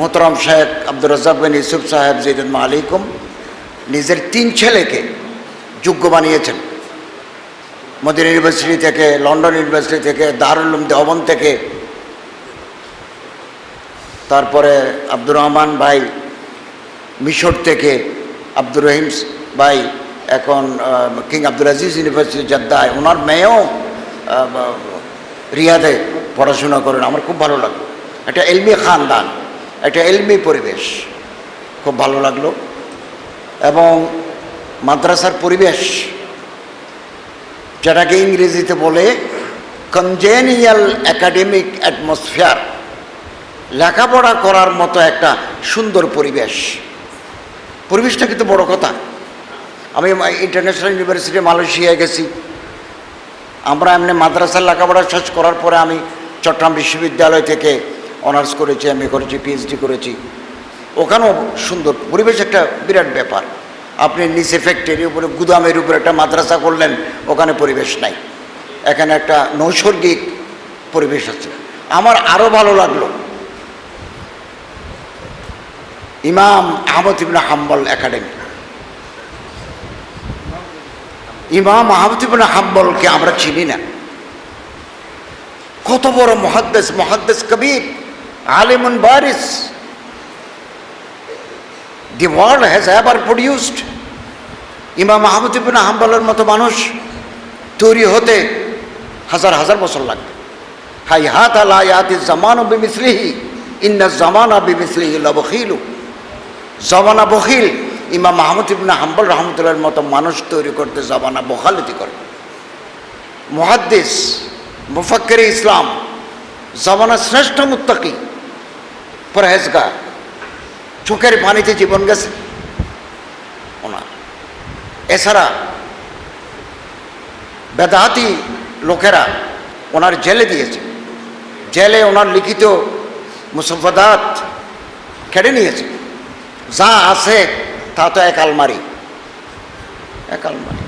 মোহতরম শেখ আব্দুর রাজ্জাক বিন ইউসুফ সাহেব জিদুল আলাইকুম নিজের তিন ছেলেকে যোগ্য বানিয়েছেন। মদিনা ইউনিভার্সিটি থেকে, লন্ডন ইউনিভার্সিটি থেকে দারুলুম দেওবন থেকে। তারপরে আব্দুর রহমান ভাই মিশর থেকে, আব্দুর রহিম ভাই এখন কিং আব্দুল আজিজ ইউনিভার্সিটি জাদ্দায় ওনার মেয়েও রিয়াদে পড়াশোনা করেন। আমার খুব ভালো লাগল একটা এলমি খানদান। একটা এলমি পরিবেশ খুব ভালো লাগল। এবং মাদ্রাসার পরিবেশ, যেটাকে ইংরেজিতে বলে কনজেনিয়াল একাডেমিক অ্যাটমসফিয়ার লেখাপড়া করার মতো একটা সুন্দর পরিবেশ। পরিবেশটা কিন্তু বড় কথা। আমি ইন্টারন্যাশনাল ইউনিভার্সিটি মালয়েশিয়ায় গেছি। আমরা এমনি মাদ্রাসার লেখাপড়া শেষ করার পরে আমি চট্টগ্রাম বিশ্ববিদ্যালয় থেকে অনার্স করেছি এম করেছি পিএইচডি করেছি। ওখানেও সুন্দর পরিবেশ একটা বিরাট ব্যাপার। আপনি নিচে ফ্যাক্টরির উপরে, গুদামের উপরে একটা মাদ্রাসা করলেন, ওখানে পরিবেশ নাই। এখানে একটা নৈসর্গিক পরিবেশ আছে। আমার আরও ভালো লাগল। ইমাম আহমদ ইবনে হাম্বল একাডেমি। ইমাম আহমদ ইবনে হাম্বলকে আমরা চিনি না। কত বড় মহাদ্দেশ মহাদ্দেশ কবির। আলিমুন বারিস। The world has ever produced Imam Ahmad ibn মতো মানুষ তৈরি হতে হাজার হাজার বছর লাগবে। হাই হাত ইয়াতি জামানো বিমিসলিহি, ইন্না জামানা বিমিসলিহি লবখিলু। জমানা বখিল, ইমাম মাহমুদ ইবনে হাম্বল রহমতুল্লাহর মতো মানুষ তৈরি করতে জমানা বখালতি করে। মহাদ্দিস, মুফাক্কের ইসলাম, জমানা শ্রেষ্ঠ মুত্তাকি। পরহেজগার। চোখের পানিতে জীবন গেছে। ওনার। এছাড়া বেদাহাতি লোকেরা ওনার জেলে দিয়েছে। জেলে ওনার লিখিত মুসফাদাত কেড়ে নিয়েছে। যা আছে তা তো এক আলমারি। এক আলমারি।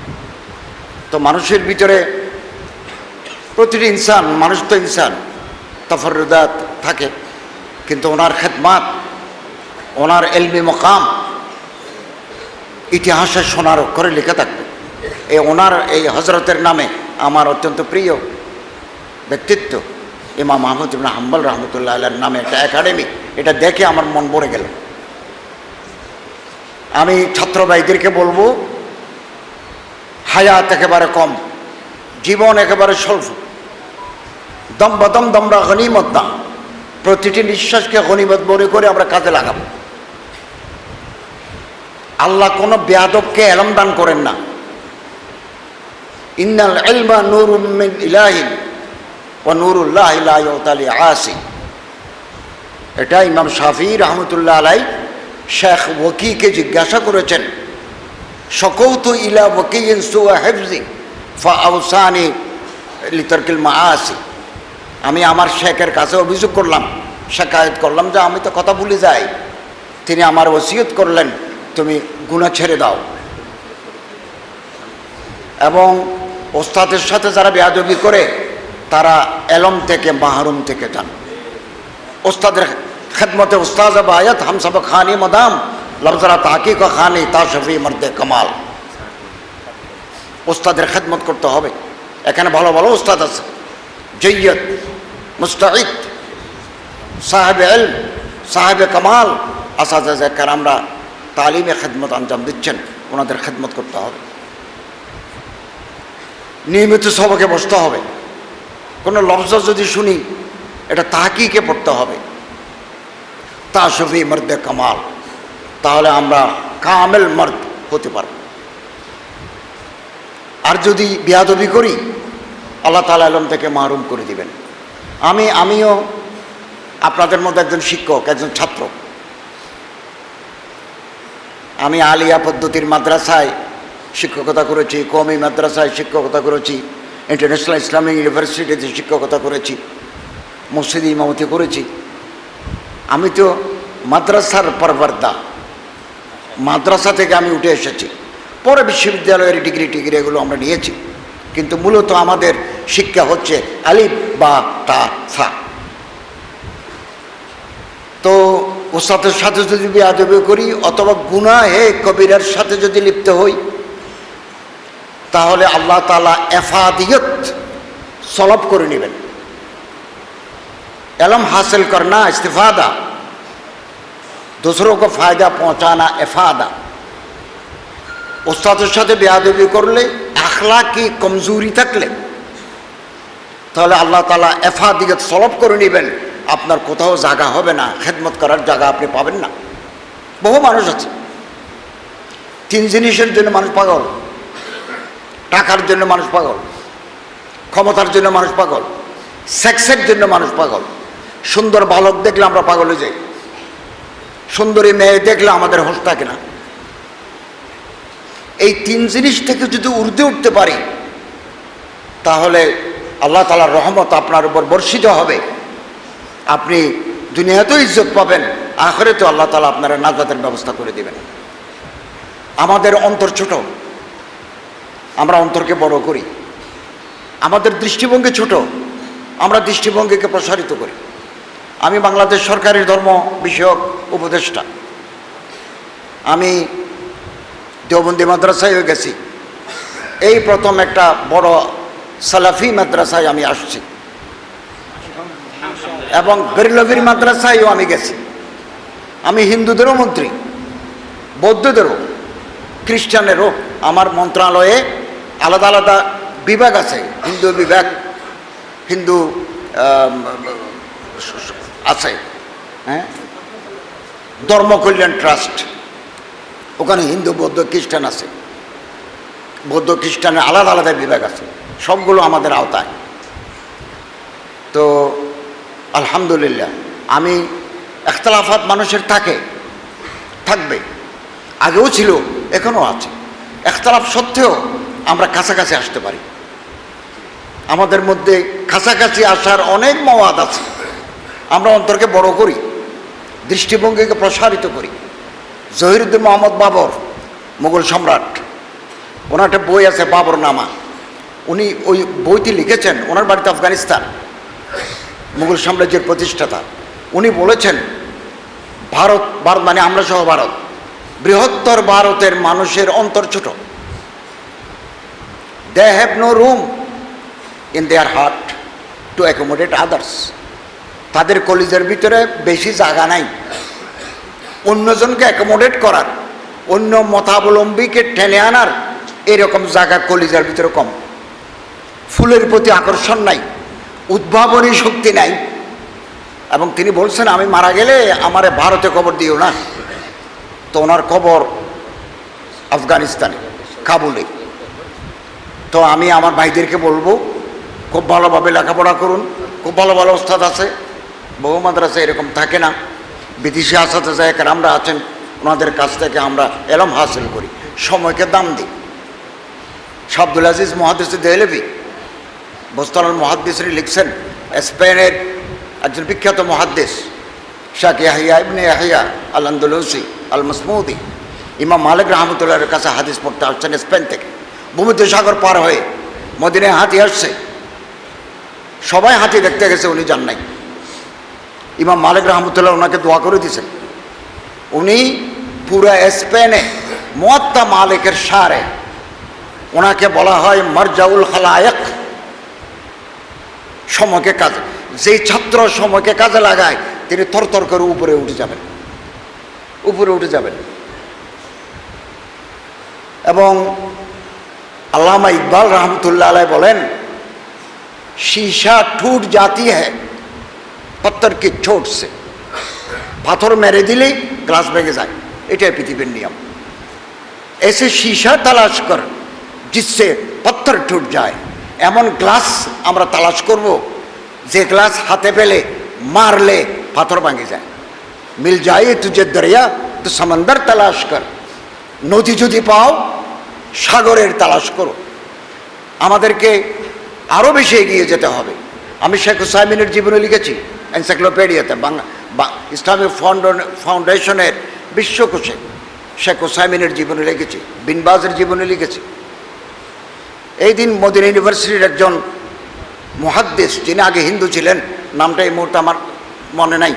তো মানুষের ভিতরে প্রতিটি ইনসান, মানুষ তো ইনসান তফরুদাত থাকে। কিন্তু ওনার খেদমাত, ওনার এলমি মকাম ইতিহাসে সোনার অক্ষরে লিখে থাকবে। এই ওনার, এই হজরতের নামে আমার অত্যন্ত প্রিয় ব্যক্তিত্ব ইমাম মাহমুদ ইবনা হাম্বল রহমতুল্লাহ আল্লাহর নামে একটা একাডেমি। এটা দেখে আমার মন ভরে গেল। আমি ছাত্র ভাইদেরকে বলব, হায়াত একেবারে কম, জীবন একেবারে স্বল্প, দম বদম দমরা গনিমত দাম প্রতিটি নিঃশ্বাসকে গনিমত মনে করে আমরা কাজে লাগাবো। আল্লাহ কোনো বেয়াদবকে এলম দান করেন না। ইন্নাল ইলমা নূরুম মিন ইলাহিন ও নুরুল্লাহ ইলাহি আসি এটা ইমাম শাফি রহমতুল্লাহ আলাই শেখ ওকিকে জিজ্ঞাসা করেছেন সকৌতু ইলা ওকিন সুয়া হেফজি ফা আউসানি লিতর্কিল মা আসি আমি আমার শেখের কাছে অভিযোগ করলাম, শেখায়ত করলাম যে আমি তো কথা ভুলে যাই। তিনি আমার ওসিয়ত করলেন, তুমি গুণা ছেড়ে দাও। এবং ওস্তাদের সাথে যারা বেয়াদবি করে, তারা এলম থেকে মাহরুম থেকে যান। ওস্তাদের খেদমতে ওস্তাদ আয়াত হামসাব খানি মদাম, লফজরা তাহাকিক খানি তা সফি মর্দে কামাল। ওস্তাদের খেদমত করতে হবে। এখানে ভালো ভালো ওস্তাদ আছে। জৈয়দ মুস্তাহিদ সাহেব এলম সাহেব কামাল আসাদ কারামরা তালিমে খেদমত আঞ্জাম দিচ্ছেন ওনাদের খেদমত করতে হবে নিয়মিত সবকে বসতে হবে কোনো লফজ যদি শুনি এটা তাহাকিকে পড়তে হবে তা শফি মর্দে কামাল তাহলে আমরা কামেল মর্দ হতে পারব আর যদি বিয়াদবি করি আল্লাহ তালা আলম থেকে মাহরুম করে দিবেন। আমি, আমিও আপনাদের মধ্যে একজন শিক্ষক, একজন ছাত্র। আমি আলিয়া পদ্ধতির মাদ্রাসায় শিক্ষকতা করেছি কমি মাদ্রাসায় শিক্ষকতা করেছি, ইন্টারন্যাশনাল ইসলামিক ইউনিভার্সিটিতে শিক্ষকতা করেছি, মসজিদ ইমামতি করেছি। আমি তো মাদ্রাসার পরবর্দা মাদ্রাসা থেকে আমি উঠে এসেছি। পরে বিশ্ববিদ্যালয়ের ডিগ্রি টিগ্রি এগুলো আমরা নিয়েছি। কিন্তু মূলত আমাদের শিক্ষা হচ্ছে আলিফ বা তা সা তো ওস্তাদের সাথে যদি বেয়াদবি করি অথবা গুনাহে কবিরের সাথে যদি লিপ্ত হই তাহলে আল্লাহ তালা এফাদিয়ত সলভ করে নেবেন एलम हासिल करना इस्तीफादा दूसरों को फायदा पहुंचाना इफादा উস্তাদের সাথে বেয়াদবি করলে আখলা কি কমজোরি থাকলে, তাহলে আল্লাহ তালা এফাদিগত সলভ করে নেবেন। আপনার কোথাও জায়গা হবে না, খেদমত করার জায়গা আপনি পাবেন না। বহু মানুষ আছে। তিন জিনিসের জন্য মানুষ পাগল, টাকার জন্য মানুষ পাগল, ক্ষমতার জন্য মানুষ পাগল, সেক্সের জন্য মানুষ পাগল। সুন্দর বালক দেখলে আমরা পাগল যাই। সুন্দরী মেয়ে দেখলে আমাদের হোস থাকে না। এই তিন জিনিস থেকে যদি উর্ধে উঠতে পারি, তাহলে আল্লাহ তালার রহমত আপনার উপর বর্ষিত হবে। আপনি দুনিয়াতেও ইজ্জত পাবেন আখরে তো আল্লাহ তালা আপনারা নাজাতের ব্যবস্থা করে দেবেন। আমাদের অন্তর ছোট, আমরা অন্তরকে বড় করি। আমাদের দৃষ্টিভঙ্গি ছোট, আমরা দৃষ্টিভঙ্গিকে প্রসারিত করি। আমি বাংলাদেশ সরকারের ধর্ম বিষয়ক উপদেষ্টা। আমি দেওবন্দি মাদ্রাসায় গেছি। এই প্রথম একটা বড় সালাফি মাদ্রাসায় আমি আসছি। এবং বেরলভির মাদ্রাসায়ও আমি গেছি। আমি হিন্দুদেরও মন্ত্রী, বৌদ্ধদেরও, খ্রিস্টানেরও। আমার মন্ত্রণালয়ে আলাদা আলাদা বিভাগ আছে, হিন্দু বিভাগ, হিন্দু আছে হ্যাঁ? ধর্মকল্যাণ ট্রাস্ট। ওখানে হিন্দু, বৌদ্ধ, খ্রিস্টান আছে। বৌদ্ধ, খ্রিস্টানের আলাদা আলাদা বিভাগ আছে। সবগুলো আমাদের আওতায়। তো আলহামদুলিল্লাহ, আমি একতলাফাত মানুষের থাকে, থাকবে। আগেও ছিল এখনও আছে। একতলাফ সত্ত্বেও আমরা কাছাকাছি আসতে পারি। আমাদের মধ্যে কাছাকাছি আসার অনেক মওয়াদ আছে। আমরা অন্তরকে বড় করি, দৃষ্টিভঙ্গিকে প্রসারিত করি। জহিরুদ্দিন মোহাম্মদ বাবর, মুঘল সম্রাট। ওনার একটা বই আছে বাবর নামা উনি ওই বইটি লিখেছেন ওনার বাড়িতে আফগানিস্তান, মুঘল সাম্রাজ্যের প্রতিষ্ঠাতা। উনি বলেছেন, ভারত ভারত মানে আমরা সহ ভারত। বৃহত্তর ভারতের মানুষের অন্তর ছোট। They have no room in their heart to accommodate others তাদের কলিজের ভিতরে বেশি জায়গা নাই। অন্যজনকে অ্যাকোমোডেট করার, অন্য মতাবলম্বীকে টেনে আনার, এরকম জায়গা কলিজার ভিতরে কম। ফুলের প্রতি আকর্ষণ নাই, উদ্ভাবনী শক্তি নাই। এবং তিনি বলছেন, আমি মারা গেলে আমারে ভারতে কবর দিও না। তো ওনার কবর আফগানিস্তানে, কাবুলে। তো আমি আমার ভাইদেরকে বলব, খুব ভালোভাবে লেখাপড়া করুন, খুব ভালো ভালো ওস্তাদ আছে, বহু মাদ্রাসা এরকম থাকে না। বিদেশি আসাতে যায় আমরা আছেন, ওনাদের কাছ থেকে আমরা এলম হাসিল করি। সময়কে দাম দিই। শাব্দুল আজিজ মহাদিস দেহলেবি বোস্তানুল মহাদ্দিসরি লিখছেন, স্পেনের একজন বিখ্যাত মহাদ্দেশ শাক ইয়াহিয়া ইবনে ইয়াহিয়া আল আন্দোলসি আল মসমুদি ইমাম মালিক রহমতুল্লাহের কাছে হাদিস পড়তে আসছেন স্পেন থেকে। ভূমধ্য সাগর পার হয়ে মদিনায় হাতি আসছে। সবাই হাতি দেখতে গেছে, উনি যান নাই। ইমাম মালিক রহমতুল্লাহ ওনাকে দোয়া করে দিয়েছেন উনি পুরো স্পেনে মোয়াত্তা মালিকের সারে ওনাকে বলা হয় মারজাউল খালায়ক সময়কে কাজে যেই ছাত্র সময়কে কাজে লাগায় তিনি থরথর করে উপরে উঠে যাবেন উপরে উঠে যাবেন এবং আল্লামা ইকবাল রহমতুল্লাহ আলাই বলেন शीशा टूट जाती है पत्थर के चोट से পাথর মেরে দিলেই গ্লাস ভেঙে যায় এটাই পৃথিবীর নিয়ম এসে শীশা তালাশ কর জিসে পত্থর টুট যায় এমন গ্লাস আমরা তালাশ করব যে গ্লাস হাতে পেলে মারলে পাথর ভাঙে যায় মিল যায় তুঝে দরিয়া তো সমন্দর তালাশ কর নদী যদি পাও সাগরের তালাশ করো আমাদেরকে আরও বেশি এগিয়ে যেতে হবে আমি শেখ হুসাইমিনের জীবনে লিখেছি এনসাইক্লোপিডিয়াতে বাংলা ইসলামিক ফাউন্ডেশনের বিশ্বকোষে শেখ হুসাইমিনের জীবনে লিখেছি, বিনবাজের জীবনে লিখেছি। এই দিন মদিনা ইউনিভার্সিটির একজন মহাদ্দেশ, যিনি আগে হিন্দু ছিলেন, নামটা এই মুহূর্তে আমার মনে নাই।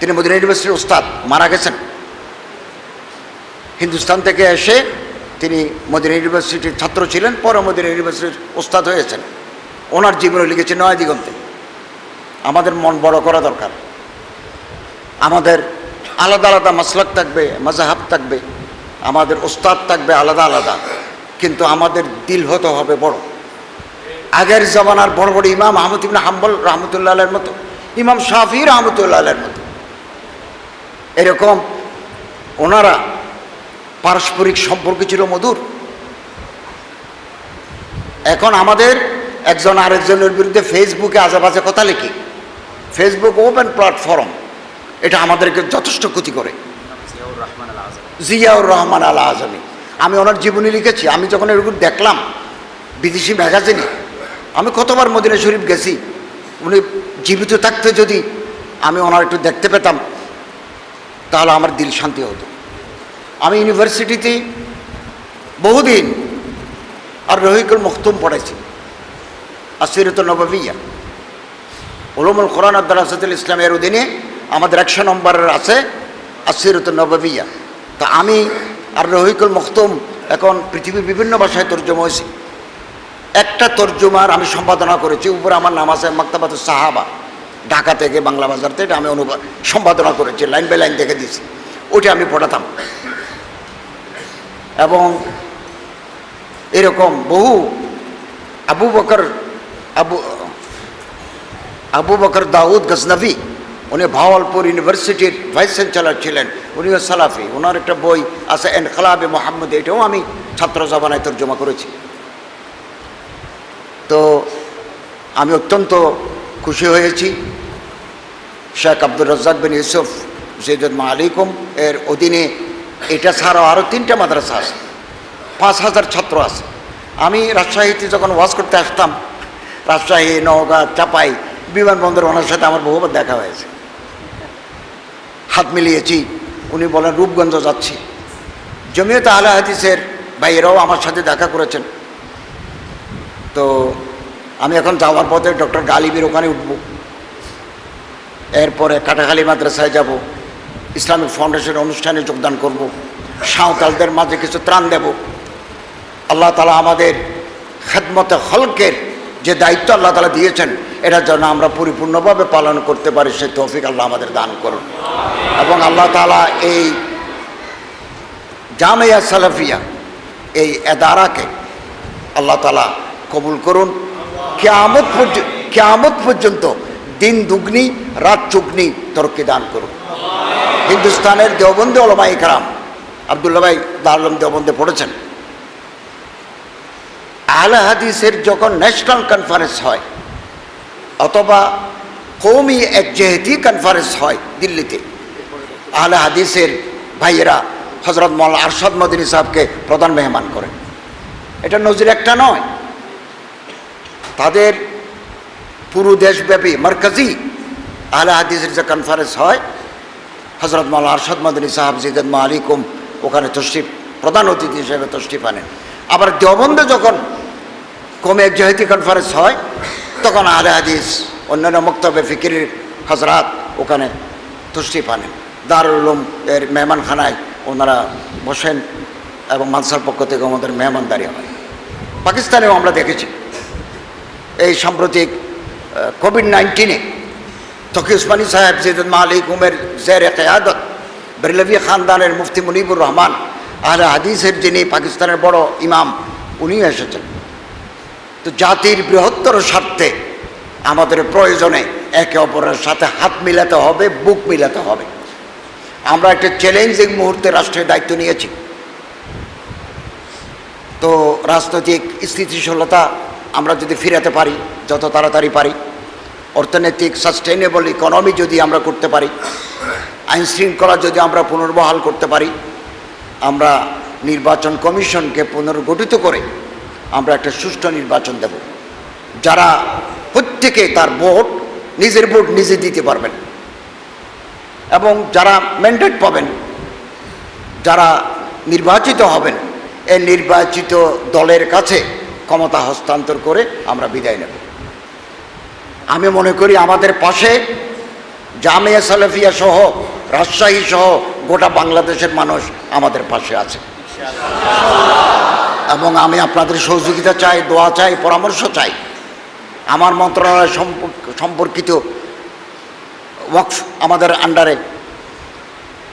তিনি মদিনা ইউনিভার্সিটির ওস্তাদ, মারা গেছেন। হিন্দুস্তান থেকে এসে তিনি মদিনা ইউনিভার্সিটির ছাত্র ছিলেন, পরে মদিনা ইউনিভার্সিটির ওস্তাদ হয়েছেন। ওনার জীবনে লিখেছে নয় দিগন্তে। আমাদের মন বড় করা দরকার। আমাদের আলাদা আলাদা মাসলাক থাকবে মাজাহাব থাকবে, আমাদের ওস্তাদ থাকবে আলাদা আলাদা, কিন্তু আমাদের দিল হতে হবে বড়। আগের জমানার বড় বড় ইমাম আহমদ ইবনে হাম্বল রহমতুল্লাহ আলের মতো, ইমাম শাফি রহমতুল্লাহ আলের মতো। এরকম ওনারা পারস্পরিক সম্পর্ক ছিল মধুর। এখন আমাদের একজন আরেকজনের বিরুদ্ধে ফেসবুকে আজেবাজে কথা লিখি। ফেসবুক ওপেন প্ল্যাটফর্ম এটা আমাদেরকে যথেষ্ট ক্ষতি করে। জিয়াউর রহমান আল আজমি আমি ওনার জীবনী লিখেছি, আমি যখন এরকম দেখলাম, বিদেশি ম্যাগাজিনে, আমি কতবার মদিনা শরীফ গেছি, উনি জীবিত থাকতে যদি আমি ওনার একটু দেখতে পেতাম, তাহলে আমার দিল শান্তি হতো। আমি ইউনিভার্সিটিতে বহুদিন আর রহিকুল মখতুম পড়েছি আর আসিরত নবাবিয়া। উলুমুল কোরআন আব্দুল ইসলামের অধীনে আমাদের একশো নম্বরের আছে আসিরত নবাবিয়া। তা আমি আর রহিকুল মখতুম এখন পৃথিবীর বিভিন্ন ভাষায় তর্জমা হয়েছি। একটা তর্জমার আমি সম্পাদনা করেছি, উপরে আমার নাম আছে মাক্তাবাত সাহাবা। ঢাকা থেকে বাংলা বাজার থেকে আমি অনুবাদ সম্পাদনা করেছি, লাইন বাই লাইন দেখে দিয়েছি। ওইটা আমি পড়াতাম। এবং এরকম বহু আবু বকর, আবু আবু বকর দাউদ গজনবী, উনি ভাওয়ালপুর ইউনিভার্সিটির ভাইস চ্যান্সেলর ছিলেন। উনিও সালাফি। ওনার একটা বই আছে এনকলাবে মোহাম্মদ, এটাও আমি ছাত্র জবানায় তর্জমা করেছি। তো আমি অত্যন্ত খুশি হয়েছি। শেখ আব্দুর রাজ্জাক বিন ইউসুফ জৈদুল মালিকুম এর অধীনে এটা ছাড়াও আরও তিনটা মাদ্রাসা আছে। পাঁচ হাজার ছাত্র আছে। আমি রাজশাহীতে যখন ওয়াজ করতে আসতাম, রাজশাহী, নওগাঁ, চাপাই বিমানবন্দর ওনার সাথে আমার বহুবার দেখা হয়েছে। হাত মিলিয়েছি। উনি বলেন রূপগঞ্জ যাচ্ছি। জমিয়ত আহলে হাদিসের ভাইয়েরাও আমার সাথে দেখা করেছেন। তো আমি এখন যাওয়ার পথে ডক্টর গালিবের ওখানে উঠব। এরপরে কাটাখালী মাদ্রাসায় যাব। ইসলামিক ফাউন্ডেশন অনুষ্ঠানে যোগদান করব। সাঁওতালদের মাঝে কিছু ত্রাণ দেব। আল্লাহ তালা আমাদের খেদমতে হলকের যে দায়িত্ব আল্লাহ তালা দিয়েছেন এটা যেন আমরা পরিপূর্ণভাবে পালন করতে পারি, সে তৌফিক আল্লাহ আমাদের দান করুন। এবং আল্লাহ তালা এই জামিয়া সালাফিয়া, এই এদারাকে আল্লাহ তালা কবুল করুন। কেয়ামত পর্যন্ত কেয়ামত পর্যন্ত দিন দুগ্নি, রাত চুগ্নি তরকি দান করুন। হিন্দুস্তানের দেওবন্দে ওলমাই কারাম আবদুল্লা ভাই দারুলম দেওবন্দে পড়েছেন। আহলে হাদিসের যখন ন্যাশনাল কনফারেন্স হয়, অথবা কৌমি একজেহেতি কনফারেন্স হয় দিল্লিতে, আহলে হাদিসের ভাইয়েরা হজরত মৌলা আরশাদ মদিনী সাহেবকে প্রধান মেহমান করেন এটা নজির একটা নয়। তাদের পুরো দেশব্যাপী, মার্কাজি আহলে হাদিসের যে কনফারেন্স হয় হজরত মাল আরশাদ মদিনী সাহাব জিদেদ মা আলিকুম ওখানে তশরিফ, প্রধান অতিথি হিসেবে তশরিফ আনেন। আবার দেওবন্দে যখন কমে জাহিতি কনফারেন্স হয়, তখন আহলে হাদিস, অন্যান্য মক্তবে ফিকিরের হজরাত ওখানে তশরিফ আনেন দারুল উলুম এর মেহমানখানায় ওনারা বসেন এবং মানসার পক্ষ থেকে আমাদের মেহমানদারি হয়। পাকিস্তানেও আমরা দেখেছি এই সাম্প্রতিক কোভিড নাইন্টিনে তকি উসমানী সাহেব জিদুল মালিক উমের জের কেয়াদত, বেরলভি খানদানের মুফতি মুনিবুর রহমান, আহলে হাদিসের যিনি পাকিস্তানের বড় ইমাম, উনিও এসেছেন। তো জাতির বৃহত্তর স্বার্থে আমাদের প্রয়োজনে একে অপরের সাথে হাত মিলাতে হবে, বুক মিলাতে হবে। আমরা একটা চ্যালেঞ্জিং মুহূর্তে রাষ্ট্রের দায়িত্ব নিয়েছি। তো রাজনৈতিক স্থিতিশীলতা আমরা যদি ফিরাতে পারি, যত তাড়াতাড়ি পারি, অর্থনৈতিক সাস্টেনেবল ইকোনমি যদি আমরা করতে পারি, আইন শৃঙ্খলা যদি আমরা পুনর্বহাল করতে পারি, আমরা নির্বাচন কমিশনকে পুনর্গঠিত করে আমরা একটা সুষ্ঠু নির্বাচন দেব। যারা প্রত্যেকে তার ভোট, নিজের ভোট নিজে দিতে পারবেন। এবং যারা ম্যান্ডেট পাবেন, যারা নির্বাচিত হবেন, এই নির্বাচিত দলের কাছে ক্ষমতা হস্তান্তর করে আমরা বিদায় নেব। আমি মনে করি আমাদের পাশে জামিয়া সালেফিয়া সহ, রাজশাহী সহ গোটা বাংলাদেশের মানুষ আমাদের পাশে আছে। এবং আমি আপনাদের সহযোগিতা চাই, দোয়া চাই, পরামর্শ চাই। আমার মন্ত্রণালয় সম্পর্ক- সম্পর্কিত ওয়াকফ আমাদের আন্ডারে।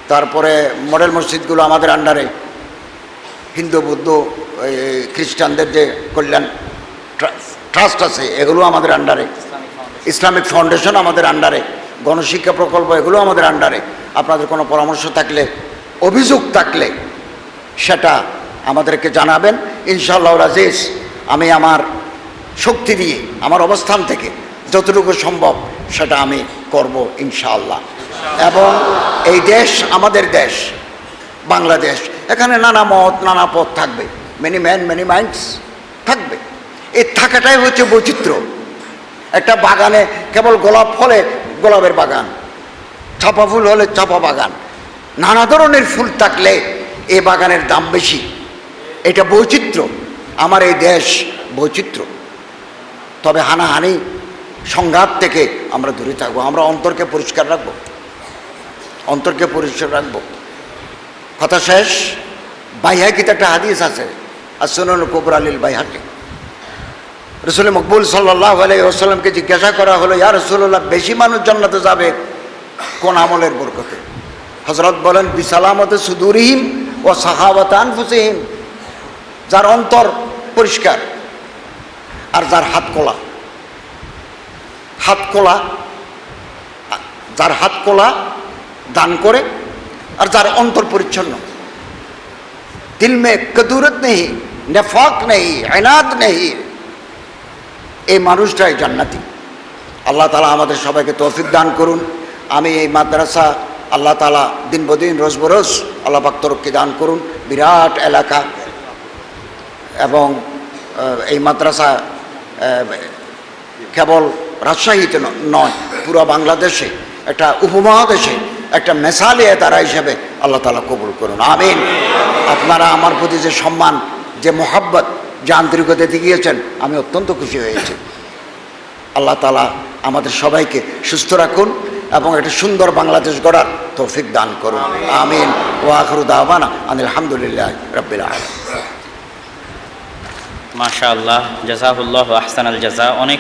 তারপরে মডেল মসজিদগুলো আমাদের আন্ডারে। হিন্দু, বৌদ্ধ খ্রিস্টানদের যে কল্যাণ ট্রাস্ট আছে, এগুলো আমাদের আন্ডারে। ইসলামিক ফাউন্ডেশন আমাদের আন্ডারে। গণশিক্ষা প্রকল্প, এগুলো আমাদের আন্ডারে। আপনাদের কোনো পরামর্শ থাকলে, অভিযোগ থাকলে, সেটা আমাদেরকে জানাবেন ইনশাল্লাহ রাজেশ, আমি আমার শক্তি দিয়ে, আমার অবস্থান থেকে যতটুকু সম্ভব সেটা আমি করব, ইনশাআল্লাহ। এবং এই দেশ আমাদের দেশ, বাংলাদেশ, এখানে নানা মত, নানা পথ থাকবে মেনি ম্যান মেনি মাইন্ডস থাকবে। এই থাকাটাই হচ্ছে বৈচিত্র্য। একটা বাগানে কেবল গোলাপ ফলে গোলাপের বাগান, চাপা ফুল হলে চাপা বাগান, নানা ধরনের ফুল থাকলে এ বাগানের দাম বেশি। এটা বৈচিত্র্য। আমার এই দেশ বৈচিত্র্য। তবে হানাহানি সংঘাত থেকে আমরা দূরে থাকব, আমরা অন্তরকে পরিষ্কার রাখব। অন্তরকে পরিষ্কার রাখব। কথা শেষ? বাইহাকিতে একটা হাদিস আছে, আর সুনন কবর আলীল বাইহাকি। রসুল মকবুল সাল্লাহ আলাইসাল্লামকে জিজ্ঞাসা করা হলো, ইয়া রসুল্লাহ বেশি মানুষ জান্নাতে যাবে কোন আমলের বরকতে? হজরত বলেন, বিসালামতে সুদুরহিম ও সাহাবত আনফুসিহিম। যার অন্তর পরিষ্কার আর যার হাত কোলা হাত কোলা যার হাত কোলা দান করে আর যার অন্তর পরিচ্ছন্ন। দিল মে কদুরত নেই, নেফাক নেই আইনাত নেই। এই মানুষটাই জান্নাতি। আল্লাহ তালা আমাদের সবাইকে তৌফিক দান করুন। আমি এই মাদ্রাসা আল্লাহ তালা দিন বদিন রোজ বরোজ আল্লাহ পাক তরক্কি দান করুন। বিরাট এলাকা। এবং এই মাদ্রাসা কেবল রাজশাহীতে নয়, পুরো বাংলাদেশে, একটা উপমহাদেশে, একটা মেসালে তারা হিসেবে আল্লাহ তালা কবুল করুন। আমিন। আপনারা আমার প্রতি যে সম্মান, যে মোহাব্বত, যে আন্তরিকতা দেখিয়েছেন আমি অত্যন্ত খুশি হয়েছি। আল্লাহ তালা আমাদের সবাইকে সুস্থ রাখুন এবং একটা সুন্দর বাংলাদেশ গড়ার তৌফিক দান করুন। আমিন। ওয়াখরু দাওয়ানা আলহামদুলিল্লাহ রবিল মাশাআল্লাহ জাজাহুল্লাহ আহসান আল জাজা অনেক